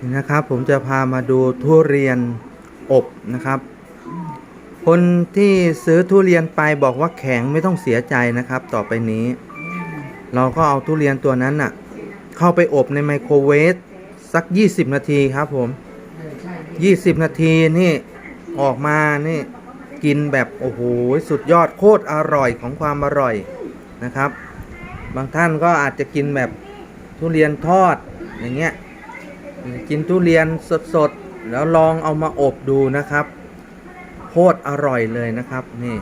นี่นะครับผมจะพามาดูทุเรียนอบนะครับ คนที่ซื้อทุเรียนไปบอกว่าแข็งไม่ต้องเสียใจนะครับ ต่อไปนี้ เราก็เอาทุเรียนตัวนั้นน่ะ เข้าไปอบในไมโครเวฟสัก 20 นาทีครับผม 20 นาทีนี่ออกมานี่กินแบบโอ้โหสุดยอดโคตรอร่อยของความอร่อยนะครับ บางท่านก็อาจจะกินแบบทุเรียนทอดอย่างเงี้ย กินทุเรียนสดๆ แล้วลองเอามาอบดูนะครับโคตรอร่อยเลยนะครับนี่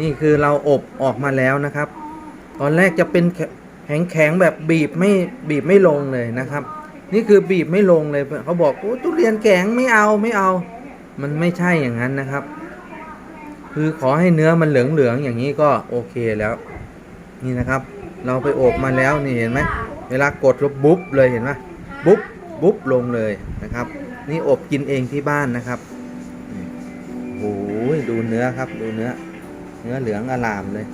นี่คือเราอบออกมาแล้วนะครับ ตอนแรกจะเป็นแข็งแข็งๆแบบบีบไม่บีบไม่ลงเลยนะครับ นี่คือบีบไม่ลงเลยเขาบอกโอ้ทุเรียนแข็งไม่เอาไม่เอา มันไม่ใช่อย่างนั้นนะครับ คือขอให้เนื้อมันเหลืองๆอย่างนี้ก็โอเคแล้ว นี่นะครับ เราไปอบมาแล้วนี่เห็นไหมเวลากดก็บุ๊บเลยเห็นไหมบุ๊บ บุ๊บลงเลยนะครับ นี่อบกินเองที่บ้านนะครับโอ้โหดูเนื้อครับดูเนื้อ เนื้อเหลืองอลามเลย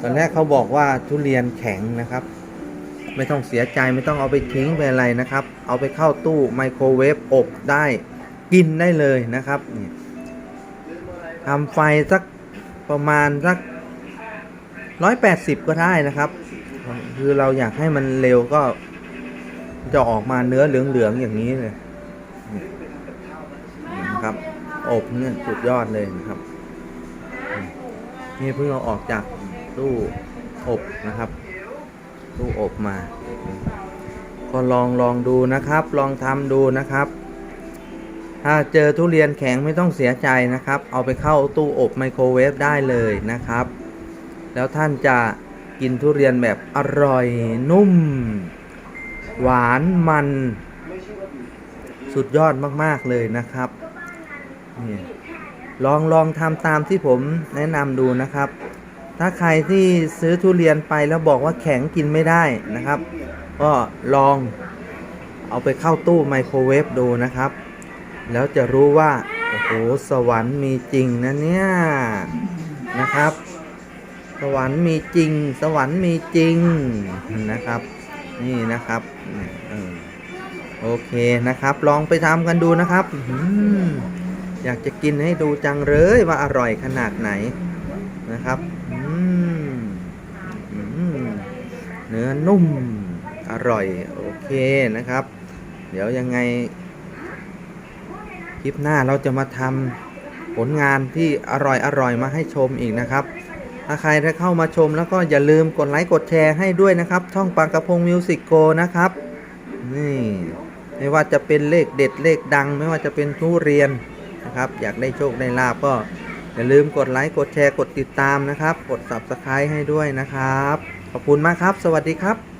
ตอนแรกเขาบอกว่าทุเรียนแข็งนะครับ ไม่ต้องเสียใจไม่ต้องเอาไปทิ้งไปอะไรนะครับ เอาไปเข้าตู้ไมโครเวฟอบได้กินได้เลยนะครับนี่ทำไฟสักประมาณสักร้อยแปดสิบก็ได้นะครับ คือเราอยากให้มันเร็วก็ จะออกมาเนื้อเหลืองๆอย่างนี้เลยนะครับ อบเนี่ยสุดยอดเลยนะครับ นี่เพิ่งเอาออกจากตู้อบนะครับ ตู้อบมา ก็ลองลองดูนะครับ ลองทำดูนะครับ ถ้าเจอทุเรียนแข็งไม่ต้องเสียใจนะครับ เอาไปเข้าตู้อบไมโครเวฟได้เลยนะครับ แล้วท่านจะกินทุเรียนแบบอร่อยนุ่ม หวานมัน สุดยอดมาก ๆ เลยนะครับนี่ลองลองทำตามที่ผมแนะนำดูนะครับ ถ้าใครที่ซื้อทุเรียนไปแล้วบอกว่าแข็งกินไม่ได้นะครับ ก็ลองเอาไปเข้าตู้ไมโครเวฟดูนะครับ แล้วจะรู้ว่า โอ้โห สวรรค์มีจริงนะเนี่ยนะครับ สวรรค์มีจริง สวรรค์มีจริงนะครับ นี่นะครับโอเคนะครับ ลองไปทำกันดูนะครับอยากจะกินให้ดูจังเลยว่าอร่อยขนาดไหนนะครับเนื้อนุ่มอร่อยโอเคนะครับ เดี๋ยวยังไง คลิปหน้าเราจะมาทำผลงานที่อร่อยอร่อยมาให้ชมอีกนะครับ ถ้าใครได้เข้ามาชมแล้วก็อย่าลืมกดไลค์กดแชร์ให้ด้วยนะครับ ช่องปากกระพงมิวสิกโกนะครับ นี่ไม่ว่าจะเป็นเลขเด็ดเลขดัง ไม่ว่าจะเป็นทุเรียนนะครับ อยากได้โชคได้ลาบก็ อย่าลืมกดไลค์กดแชร์กดติดตามนะครับ กด subscribe ให้ด้วยนะครับ ขอบคุณมากครับ สวัสดีครับ